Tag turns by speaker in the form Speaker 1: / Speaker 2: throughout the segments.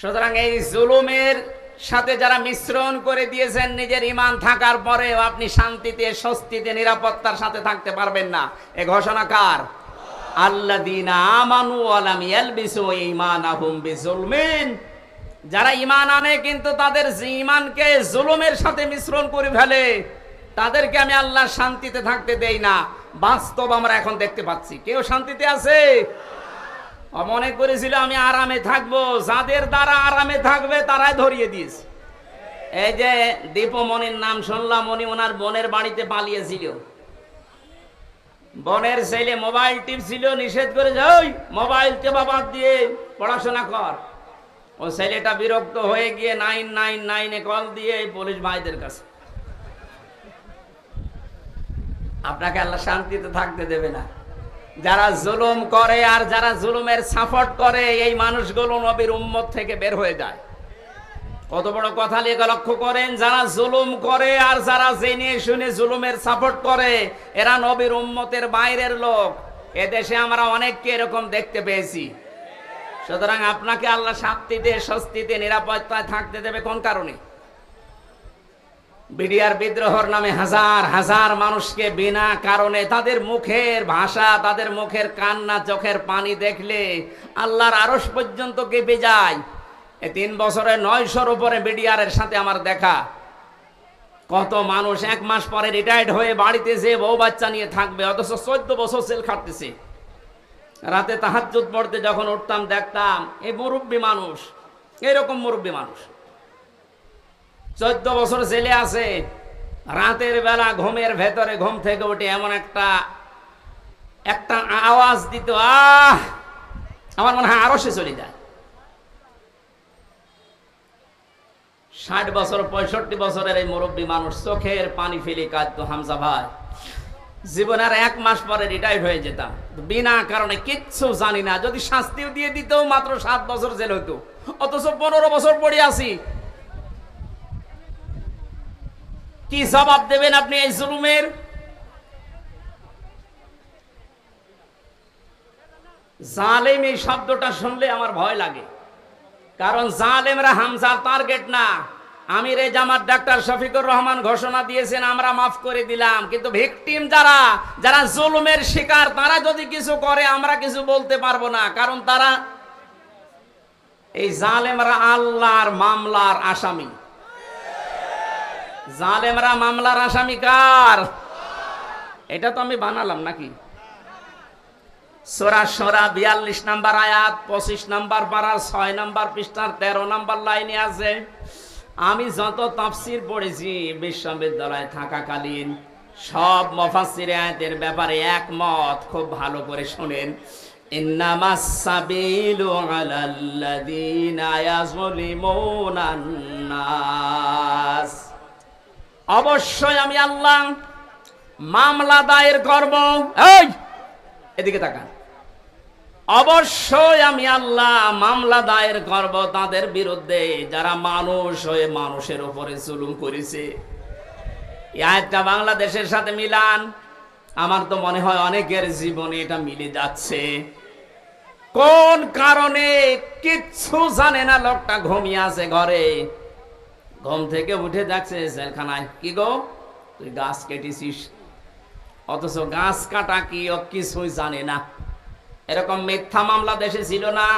Speaker 1: সুতরাং এই জুলুমের সাথে যারা মিশ্রণ করে দিয়েছেন, নিজের ইমান থাকার পরেও আপনি শান্তিতে, স্বস্তিতে, নিরাপত্তার সাথে থাকতে পারবেন না। এ ঘোষণা কার? যারা ঈমান আনে কিন্তু তাদের যে ঈমানকে জুলুমের সাথে মিশ্রণ করে ফেলে, তাদেরকে আমি আল্লাহ শান্তিতে থাকতে দেই না। বাস্তব আমরা এখন দেখতে পাচ্ছি। কেউ শান্তিতে আছে? মনে করেছিল আমি আরামে থাকব। যাদের দ্বারা আরামে থাকবে, তারাই ধরিয়ে দিয়েছে। এই যে দীপমণির নাম শুনলাম, উনি ওনার বোনের বাড়িতে পালিয়েছিল। বোনের ছেলে মোবাইল টিপছিল, নিষেধ করে যাই মোবাইল টেপা বাদ দিয়ে পড়াশোনা কর। ও ছেলেটা বিরক্ত হয়ে গিয়ে নাইন নাইন নাইনে কল দিয়ে পুলিশ ভাইদের কাছে। আপনাকে আল্লাহ শান্তিতে থাকতে দেবে না। যারা জুলুম করে আর যারা জুলুমের সাপোর্ট করে, এই মানুষগুলো নবীর উম্মত থেকে বের হয়ে যায়। কত বড় কথা লিখে লক্ষ্য করেন, যারা জুলুম করে আর যারা জেনে শুনে জুলুমের সাপোর্ট করে, এরা নবীর উম্মতের বাইরের লোক। এদেশে আমরা অনেককে এরকম দেখতে পেয়েছি। সুতরাং আপনাকে আল্লাহ শান্তিতে স্বস্তিতে, নিরাপত্তায় থাকতে দেবে কোন কারণে? বিডিআর বিদ্রোহর নামে হাজার হাজার মানুষকে বিনা কারণে তাদের মুখের ভাষা, তাদের মুখের কান্না, চোখের পানি দেখলে আল্লাহর আরস পর্যন্ত কেঁপে যায়। এই তিন বছরে নয়শোর উপরে বিডিআরের সাথে আমার দেখা। কত মানুষ এক মাস পরে রিটায়ার্ড হয়ে বাড়িতে যে বউ বাচ্চা নিয়ে থাকবে, অথচ চোদ্দ বছর সেল খাটতেছে। রাতে তাহাজ্জুদ পড়তে যখন উঠতাম, দেখতাম এই মুরব্বী মানুষ, এরকম মুরব্বী মানুষ। চোদ্দ বছর জেলে আছে। রাতের বেলা ঘুমের ভেতরে ঘুম থেকে উঠে এমন একটা একটা আওয়াজ দিত, আহ! আমার মনে হয় আরও সে চলে যায়। ষাট বছর, পঁয়ষট্টি বছরের এই মুরব্বী মানুষ চোখের পানি ফেলে কাঁদতো, হামজা ভাই জীবনের এক মাস পরে রিটায়ার্ড হয়ে যেতাম। বিনা কারণে কিচ্ছু জানি না। যদি শাস্তিও দিয়ে দিত, মাত্র সাত বছর জেল হতো। অথচ পনেরো বছর পড়ে আসি কি জবাব দেবেন আপনি এই জুলুমের? জালেম এই শব্দটা শুনলে আমার ভয় লাগে। কারণ জালেমরা হামজার টার্গেট না। আমির এই জামাত ডাক্তার শফিকুর রহমান ঘোষণা দিয়েছেন, আমরা মাফ করে দিলাম। কিন্তু ভিকটিম যারা যারা জুলুমের শিকার, তারা যদি কিছু করে, আমরা কিছু বলতে পারব না। কারণ তারা এই জালেমরা আল্লাহর মামলার আসামি। জালেমরা মামলার আসামি কার? এটা তো আমি বানালাম নাকি? সোরা সোরা বিয়াল্লিশ নাম্বার আয়াত, পঁচিশ নাম্বার পাড়ার ছয় নাম্বার পৃষ্ঠার তেরো নাম্বার লাইনে আছে। আমি যত তাফসির পড়েছি, বিশ্ববিদ্যালয়ে থাকাকালীন সব মফাসির আয়াতের ব্যাপারে একমত, খুব ভালো করে শোনেন। ইন্নামাস সাবিলু আলাল্লাযীনা ইয়াজলিমুনান নাস। অবশ্যই আমি আল্লাহ মামলা দায়ের করব। এই, এদিকে তাকান। অবশ্যই আমি আল্লাহ মামলা দায়ের করব তাদের বিরুদ্ধে। যারা মানুষ হয়ে মানুষের উপরে জুলুম করেছে। আয়াতটা বাংলাদেশের সাথে মিলান। আমার তো মনে হয় অনেকের জীবনে এটা মিলে যাচ্ছে। কোন কারণে কিচ্ছু জানে না, লোকটা ঘুমিয়ে আছে ঘরে। ঘুম থেকে উঠে দেখছে জেলখানায়। কি গো? তুই গাছ কেটেছিস। অথচ গাছ কাটা কি ও কিছুই জানে না। এরকম মিথ্যা মামলা দেশে ছিল না।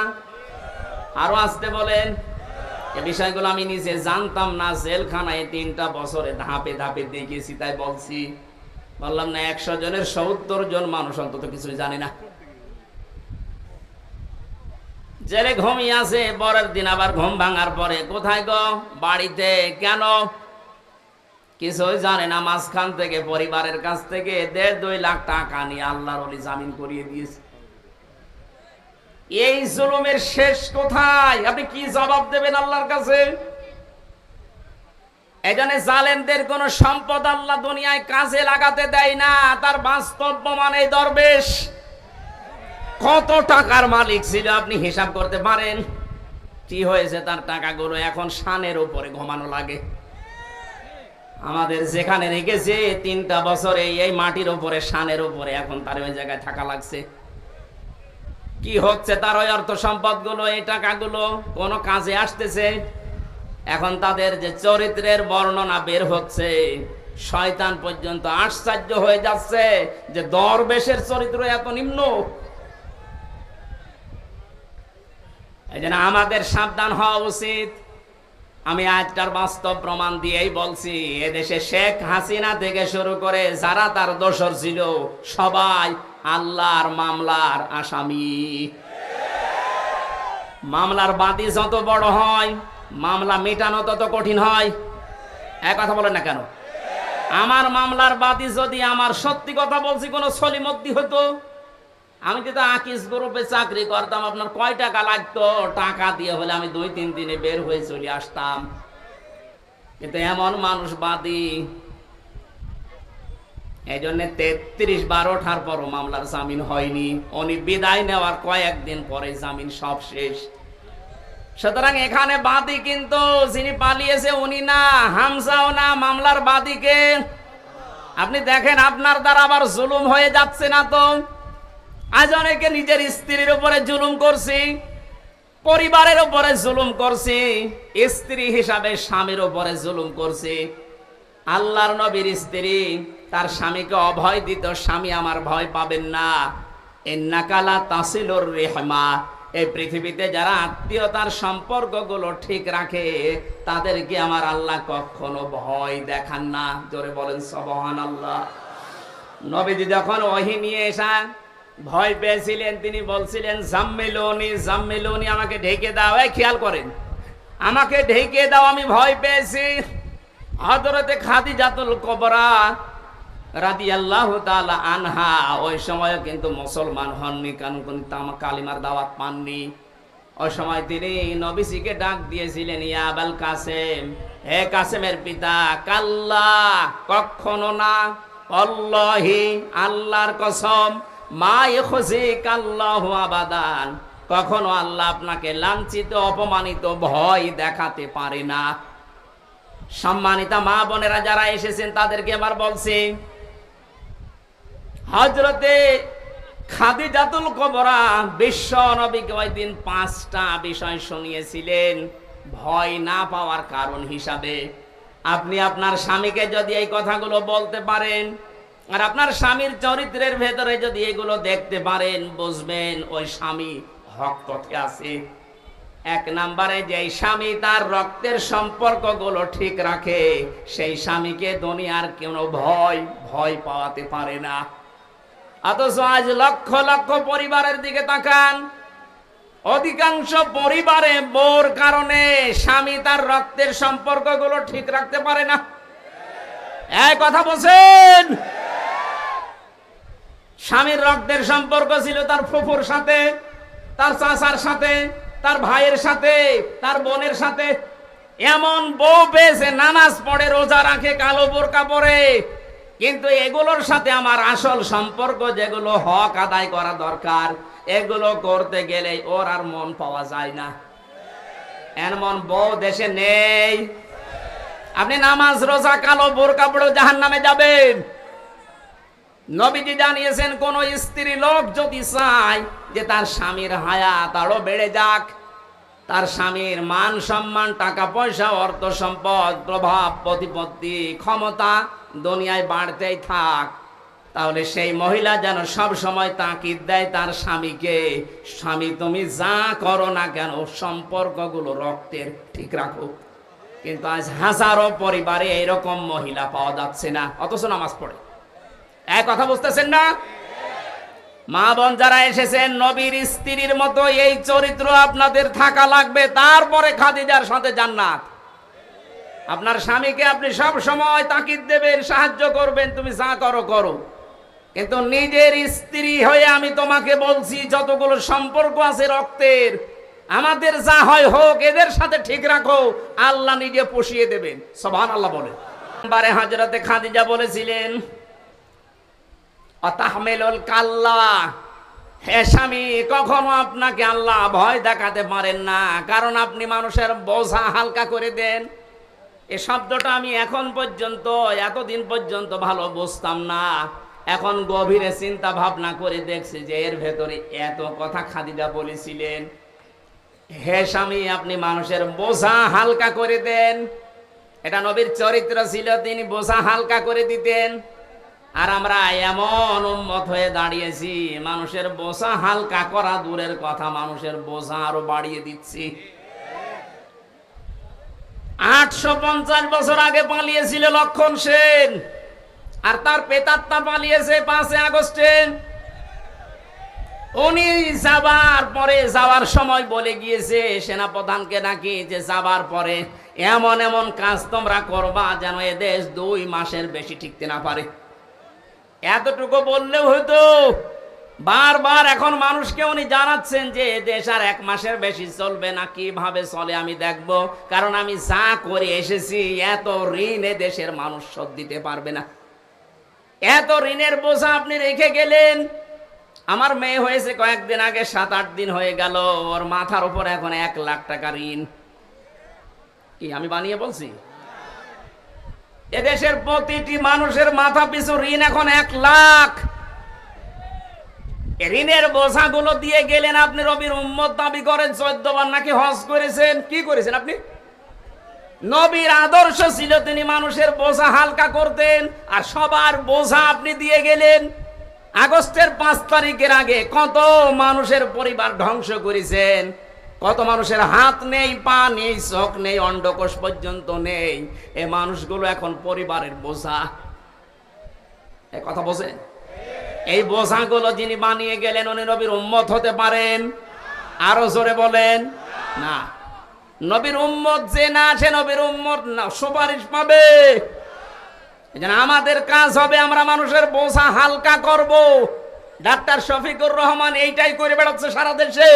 Speaker 1: আরও আসতে বলেন, এ বিষয়গুলো আমি নিজে জানতাম না। জেলখানায় তিনটা বছরে ধাপে ধাপে দেখেছি, তাই বলছি। বললাম না, একশো জনের সত্তর জন মানুষ অন্তত কিছুই জানে না। জেলে ঘুমিয়ে আছে, পরের দিন আবার ঘুম ভাঙার পরে। কোথায় গো? বাড়িতে কেন? কিছুই জানে না, মাঝখান থেকে, পরিবারের কাছ থেকে দেড় দুই লাখ টাকা নিয়ে আল্লাহর অলি জামিন করিয়ে দিয়েছে। এই জুলুমের শেষ কোথায়? আপনি কি জবাব দেবেন আল্লাহর কাছে? এখানে জালেমদের কোন সম্পদ আল্লাহ দুনিয়ায় কাজে লাগাতে দেয় না, তার বাস্তব মানে দরবেশ। কত টাকার মালিক ছিল আপনি হিসাব করতে পারেন? কি হয়েছে তার টাকাগুলো এখন শানের উপরে ঘুমানো লাগে? আমাদের যেখানে রেখেছে, তিনটা বছরে এই মাটির উপরে, শানের উপরে, এখন তার ওই জায়গায় থাকা লাগছে। কি হচ্ছে তার ওই অর্থ সম্পদগুলো এই টাকাগুলো? কোনো কাজে আসতেছে? এখন তাদের যে চরিত্রের বর্ণনা বের হচ্ছে, শয়তান পর্যন্ত আশ্চর্য হয়ে যাচ্ছে যে দরবেশের চরিত্র এত নিম্ন। এই জন্য আমাদের সাবধান হওয়া উচিত। আমি আজটার বাস্তব প্রমাণ দিয়েই বলছি, এদেশে শেখ হাসিনা থেকে শুরু করে যারা তার দোষর ছিল, সবাই আল্লাহর মামলার আসামি। মামলার বাদী যত বড় হয়, মামলা মেটানো তত কঠিন হয়। এক কথা বলেন না কেন? আমার মামলার বাদী যদি আমার সত্যি কথা বলছি, কোনো সলিমদ্দি হতো? আমি কিন্তু আকিস গ্রুপে চাকরি করতাম, আপনার কয় টাকা লাগতো? টাকা দিয়ে হলে আমি দুই, তিন দিনে বের হয়ে চলে আসতাম। কিন্তু এমন মানুষ বাদী। এই জন্য তেত্রিশ বার ওঠার পরও মামলার জামিন হয়নি। উনি বিদায় নেওয়ার কয়েকদিন পরে জামিন সব শেষ। সুতরাং এখানে বাদী কিন্তু যিনি পালিয়েছে উনি না হামসাও না, মামলার বাদীকে। আপনি দেখেন আপনার দ্বারা আবার জুলুম হয়ে যাচ্ছে না তো? আজ অনেকে নিজের স্ত্রীর উপরে জুলুম করছি, পরিবারের উপরে জুলুম করছি, স্ত্রী হিসাবে স্বামীর উপরে জুলুম করছি। আল্লাহর নবীর স্ত্রী, তার স্বামীকে অভয় দিত স্বামী আমার ভয় পাবেন না। এন্নাকালা তাসিলুর রেহমা। এই পৃথিবীতে যারা আত্মীয়তার সম্পর্কগুলো ঠিক রাখে, তাদেরকে আমার আল্লাহ কখনো ভয় দেখান না। জোরে বলেন সবহান আল্লাহ নবীজি যখন ওহি নিয়ে এসা ভয় পেয়েছিলেন, তিনি বলছিলেন, জাম্মেলনি জাম্মেলনি, আমাকে ঢেকে দাও। এই খেয়াল করেন। আমাকে ঢেকে দাও, আমি ভয় পেয়েছি। হজরতে খাদিজাতুল কবরা রাদি আল্লাহ আনহা, ওই সময় কিন্তু মুসলমান হননি, কারণ তামা, কালিমার দাওয়াত পাননি। ওই সময় তিনি নবিসিকে ডাক দিয়েছিলেন ইয়াবাল কাসেম, হে কাসেমের পিতা, কাল্লা, কখনো না, অল্লাহি, আল্লাহর কসম মা ইখজি কাল্লাহু আবাদান। কখনো আল্লাহ আপনাকে লাঞ্ছিত, অপমানিত, ভয় দেখাতে পারে না। সম্মানিতা মা বোনেরা যারা এসেছেন, তাদেরকে এবার বলছি হজরতে খাদিজাতুল কবরা বিশ্ব নবীকে দিন পাঁচটা বিষয় শুনিয়েছিলেন, ভয় না পাওয়ার কারণ হিসাবে। আপনি আপনার স্বামীকে যদি এই কথাগুলো বলতে পারেন আর আপনার স্বামীর চরিত্রের ভেতরে যদি এগুলো দেখতে পারেন, বুঝবেন ওই স্বামী হক পথে আছে। এক নম্বরে যে স্বামী তার রক্তের সম্পর্কগুলো ঠিক রাখে, সেই স্বামীকে দুনিয়ার কোনো ভয় ভয় পাওয়াতে পারে না। অথচ আজ লক্ষ লক্ষ পরিবারের দিকে তাকান। অধিকাংশ পরিবারে বোর কারণে স্বামী তার রক্তের সম্পর্কগুলো ঠিক রাখতে পারে না। এক কথা বলছেন? স্বামীর রক্তের সম্পর্ক ছিল তার ফুফুর সাথে, তার চাচার সাথে, তার ভাইয়ের সাথে, তার বোনের সাথে। এমন বউ পেয়েছে, নামাজ পড়ে, রোজা রাখে, কালো বোরকা পরে। কিন্তু এগুলোর সাথে আমার আসল সম্পর্ক, যেগুলো হক আদায় করা দরকার, এগুলো করতে গেলে ওর আর মন পাওয়া যায় না। এমন বউ দেশে নেই। আপনি নামাজ, রোজা, কালো বোরকা পড়ে জাহান নামে যাবেন। নবীজি জানিয়েছেন, কোন স্ত্রী লোক যদি চায় যে তার স্বামীর হায়াত আরও বেড়ে যাক, তার স্বামীর মান সম্মান, টাকা পয়সা, অর্থ সম্পদ, প্রভাব, প্রতিপত্তি, ক্ষমতা দুনিয়ায় বাড়তেই থাক, তাহলে সেই মহিলা যেন সব সময় তাকিদ দেয় তার স্বামীকে, স্বামী, তুমি যা করো না কেন, সম্পর্কগুলো রক্তের ঠিক রাখো। কিন্তু আজ হাজারো পরিবারে এরকম মহিলা পাওয়া যাচ্ছে না, অথচ নামাজ পড়ে। এক কথা বুঝতেছেন না? মা বোন যারা এসেছেন, নবীর স্ত্রীর মতো এই চরিত্র আপনাদের থাকা লাগবে, তারপরে খাদিজার সাথে জান্নাত। আপনার স্বামীকে আপনি সব সময় তাকিদ দেবেন, সাহায্য করবেন, তুমি যা করো করো। কিন্তু নিজের স্ত্রী হয়ে আমি তোমাকে বলছি, যতগুলো সম্পর্ক আছে রক্তের, আমাদের যা হয় হোক, এদের সাথে ঠিক রাখো, আল্লাহ নিজে পুষিয়ে দেবেন। সবান আল্লাহ বলে বারে হাজরাতে খাদিজা বলেছিলেন অতাহমেলুল কাল্লা। হে স্বামী, কখনো আপনাকে আল্লাহ ভয় দেখাতে পারেন না, কারণ আপনি মানুষের বোঝা হালকা করে দেন। এ শব্দটা আমি এখন পর্যন্ত, এতদিন পর্যন্ত ভালো বুঝতাম না। এখন গভীরে চিন্তা ভাবনা করে দেখছি যে এর ভেতরে এত কথা খাদিজা বলেছিলেন। হে স্বামী, আপনি মানুষের বোঝা হালকা করে দেন। এটা নবীর চরিত্র ছিল, তিনি বোঝা হালকা করে দিতেন। আর আমরা এমন উন্মত হয়ে দাঁড়িয়েছি, মানুষের বোঝা হালকা করা দূরের কথা, মানুষের বোঝা আরও বাড়িয়ে দিচ্ছি। আটশো পঞ্চাশ বছর আগে পালিয়েছিল লক্ষণ সেন, আর তার পেতাত্তা পালিয়েছে পাঁচে আগস্টে। উনি যাবার পরে, যাওয়ার সময় বলে গিয়েছে, সেনাপ্রধানকে নাকি যে যাবার পরে এমন এমন কাজ তোমরা করবা যেন এ দেশ দুই মাসের বেশি টিকতে না পারে। এতটুকু বললেও হয়তো বারবার এখন মানুষকে উনি জানাচ্ছেন যে দেশ আর এক মাসের বেশি চলবে না, কীভাবে চলে আমি দেখব? কারণ আমি যা করে এসেছি, এত ঋণ দেশের মানুষ শোধ দিতে পারবে না। এত ঋণের বোঝা আপনি রেখে গেলেন। আমার মেয়ে হয়েছে কয়েকদিন আগে সাত আট দিন হয়ে গেল, ওর মাথার উপর এখন এক লাখ টাকা ঋণ। কি আমি বানিয়ে বলছি? এদেশের প্রতিটি মানুষের মাথা পিছু ঋণ এখন এক লাখ। ঋণের বোঝাগুলো দিয়ে গেলেন আপনি রবির উম্মত দাবি করেন চোদ্দ বার নাকি হজ করেছেন। কি করেছেন আপনি? নবীর আদর্শ ছিল তিনি মানুষের বোঝা হালকা করতেন, আর সবার বোঝা আপনি দিয়ে গেলেন। আগস্টের পাঁচ তারিখের আগে কত মানুষের পরিবার ধ্বংস করেছেন। কত মানুষের হাত নেই, পা নেই, চোখ নেই, অন্ডকোষ পর্যন্ত নেই। এ মানুষগুলো এখন পরিবারের বোঝা। এ কথা বোঝেন এই বোঝাগুলো যিনি বানিয়ে গেলেন, উনি নবীর উম্মত হতে পারেন? আরও জোরে বলেন। না। নবীর উম্মত যে না, সে নবীর উম্মত না, সুপারিশ পাবে। আমাদের কাজ হবে, আমরা মানুষের বোঝা হালকা করব। ডাক্তার শফিকুর রহমান এইটাই করে বেড়াচ্ছে সারা দেশে।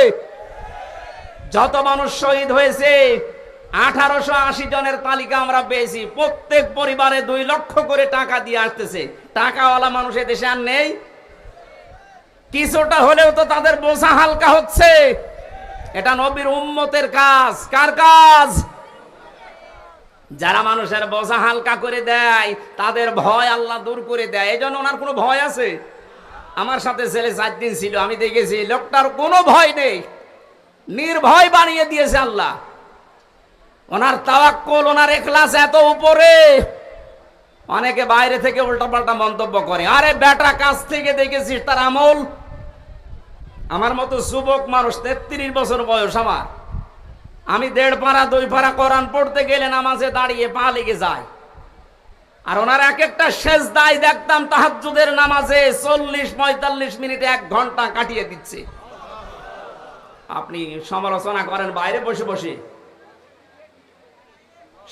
Speaker 1: যত মানুষ শহীদ হয়েছে, আঠারোশো আশি জনের তালিকা আমরা পেয়েছি। প্রত্যেক পরিবারে দুই লক্ষ করে টাকা দিয়ে আসতেছে। টাকাওয়ালা মানুষ দেশে আর নেই। কিছুটা হলেও তো তাদের বোঝা হালকা হচ্ছে। এটা নবীর উম্মতের কাজ। কার কাজ? যারা মানুষের বোঝা হালকা করে দেয়, তাদের ভয় আল্লাহ দূর করে দেয়। এই জন্য ওনার কোনো ভয় আছে? আমার সাথে ছেলে চার দিন ছিল, আমি দেখেছি, লোকটার কোনো ভয় নেই। নির্ভয় বানিয়ে দিয়েছে আল্লাহ। ওনার তাওয়াক্কুল, ওনার এখলাস এত উপরে। অনেকে বাইরে থেকে উল্টাপাল্টা মন্তব্য করে, আরে বেটা, কাছ থেকে দেখেছিস তার আমল? আমার মতো যুবক মানুষ, তেত্রিশ বছর বয়স আমার। আমি দেড় পাড়া, দুই পাড়া কোরআন পড়তে গেলে নামাজে দাঁড়িয়ে পা লেগে যায় আর ওনার এক একটা শেষ দায় দেখতাম তাহাজ্জুদের নামাজে চল্লিশ পঁয়তাল্লিশ মিনিটে এক ঘণ্টা কাটিয়ে দিচ্ছে। আপনি সমালোচনা করেন, বাইরে বসে বসে।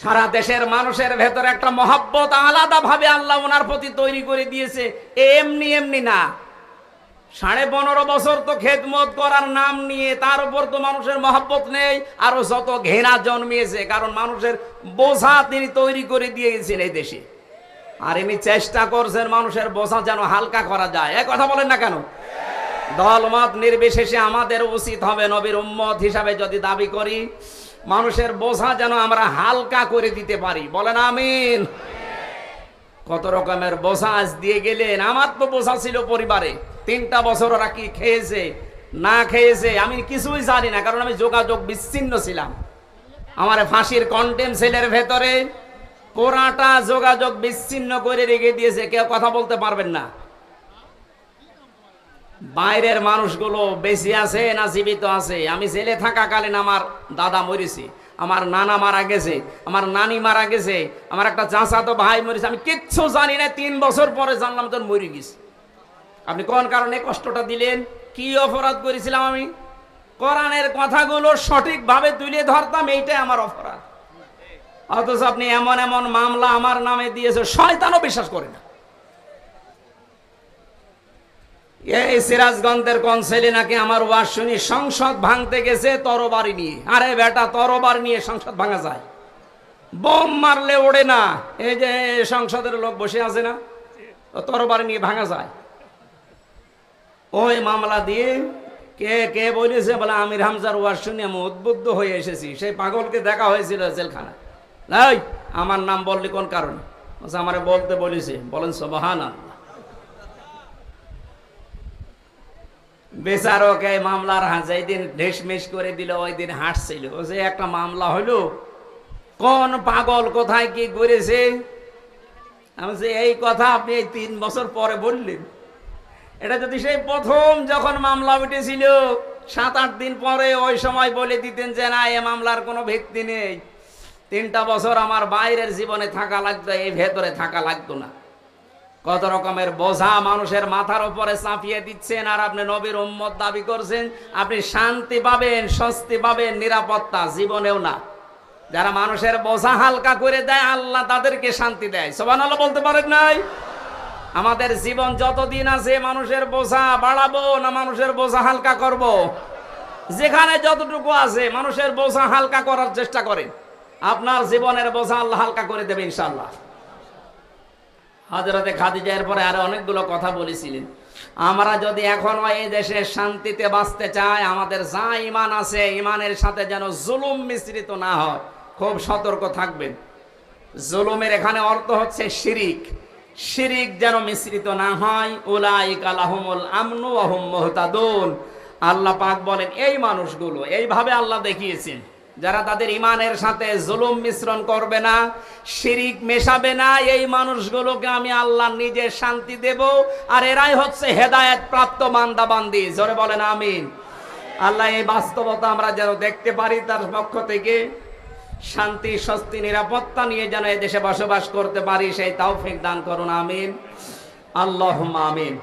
Speaker 1: সারা দেশের মানুষের ভেতরে একটা মহাব্বত আলাদা ভাবে আল্লাহ ওনার প্রতি তৈরি করে দিয়েছে। এমনি এমনি না। সাড়ে পনেরো বছর তো খেদমত করার নাম নিয়ে তার উপর তো মানুষের মহাব্বত নেই, আরও যত ঘৃণা জন্মিয়েছে, কারণ মানুষের বোঝা তিনি তৈরি করে দিয়ে গেছেন এই দেশে। আর এমনি চেষ্টা করছেন মানুষের বোঝা যেন হালকা করা যায়। এক কথা বলেন না কেন? দলমত নির্বিশেষে আমাদের উচিত হবে নবীর উম্মত হিসাবে যদি দাবি করি, মানুষের বোঝা যেন আমরা হালকা করে দিতে পারি। বলেন আমিন। কত রকমের বোঝা আজ দিয়ে গেলেন। আমার তো বোঝা ছিল পরিবারে। তিনটা বছর ওরা কি খেয়েছে, না খেয়েছে, আমি কিছুই জানি না, কারণ আমি যোগাযোগ বিচ্ছিন্ন ছিলাম। আমার ফাঁসির কন্টেম সেলের ভেতরে পুরাটা যোগাযোগ বিচ্ছিন্ন করে রেখে দিয়েছে, কেউ কথা বলতে পারবেন না। বাইরের মানুষগুলো বেশি আছে না জীবিত আছে? আমি জেলে থাকাকালীন আমার দাদা মরেছে, আমার নানা মারা গেছে, আমার নানি মারা গেছে, আমার একটা চাচাতো ভাই মরেছে, আমি কিচ্ছু জানি না, তিন বছর পরে জানলাম তোর মরে গেছে। আপনি কোন কারণে কষ্টটা দিলেন? কি অপরাধ করেছিলাম আমি? কোরআনের কথাগুলো সঠিকভাবে তুলে ধরতাম, এইটাই আমার অপরাধ। অথচ আপনি এমন এমন মামলা আমার নামে দিয়েছে, শয়তানও বিশ্বাস করে না। এই সিরাজগঞ্জের কনসেলে নাকি আমার ওয়াজ শুনি সংসদ ভাঙতে গেছে তরবারি নিয়ে। আরে বেটা, তরবার নিয়ে সংসদ ভাঙা যায়। বোম মারলে ওড়ে না। এই যে সংসদের লোক বসে আছে না তরবারি নিয়ে ভাঙা যায়। ওই মামলা দিয়ে কে কে বলেছে? বলে, আমির হামজার ওয়াজ শুনে আমি উদ্বুদ্ধ হয়ে এসেছি। সেই পাগলকে দেখা হয়েছিল জেলখানা আমার নাম বললি কোন কারণে? আমার বলতে বলেছে। বলেন সবহান আল্লাহ বেচারকে মামলার যেই দিন ঢেসমেশ করে দিল, ওই দিন হাসছিল। ও যে একটা মামলা হলো কোন পাগল কোথায় কি করেছে? আমি যে এই কথা আপনি এই তিন বছর পরে বললেন। এটা যদি সেই প্রথম যখন মামলা উঠেছিল সাত আট দিন পরে ওই সময় বলে দিতেন যে, না, এ মামলার কোনো ভিত্তি নেই। তিনটা বছর আমার বাইরের জীবনে থাকা লাগতো এই ভেতরে থাকা লাগতো না। কত রকমের বোঝা মানুষের মাথার উপরে চাপিয়ে দিচ্ছেন আর আপনি নবীর উম্মত দাবি করছেন, আপনি শান্তি পাবেন, স্বস্তি পাবেন, নিরাপত্তা জীবনেও না। যারা মানুষের বোঝা হালকা করে দেয়, আল্লাহ তাদেরকে শান্তি দেয়। সোবান আল্লাহ বলতে পারেন নাই? আমাদের জীবন যতদিন আছে, মানুষের বোঝা বাড়াবো না মানুষের বোঝা হালকা করব। যেখানে যতটুকু আছে, মানুষের বোঝা হালকা করার চেষ্টা করেন। আপনার জীবনের বোঝা আল্লাহ হালকা করে দেবে ইনশাল্লাহ হজরতে খাদিজা এরপরে আরও অনেকগুলো কথা বলেছিলেন। আমরা যদি এখনও এই দেশে শান্তিতে বাঁচতে চাই, আমাদের যা ইমান আছে ইমানের সাথে যেন জুলুম মিশ্রিত না হয়, খুব সতর্ক থাকবেন। জুলুমের এখানে অর্থ হচ্ছে শিরিক। শিরিক যেন মিশ্রিত না হয়, উলাইক আলাহুমুল আমনু আহম মুহতাদুন। আল্লাহ পাক বলেন, এই মানুষগুলো, এইভাবে আল্লাহ দেখিয়েছেন। যারা তাদের ইমানের সাথে জুলুম মিশ্রণ করবে না, শিরিক মেশাবে না, এই মানুষগুলোকে আমি আল্লাহ নিজে শান্তি দেব, আর এরাই হচ্ছে হেদায়েত প্রাপ্ত মান্দাবান্দি। জোরে বলেন আমিন। আল্লাহ এই বাস্তবতা আমরা যেন দেখতে পারি, তার পক্ষ থেকে শান্তি, স্বস্তি, নিরাপত্তা নিয়ে যেন এই দেশে বসবাস করতে পারি, সেই তৌফিক দান করুন, আমিন। আল্লাহ আমিন।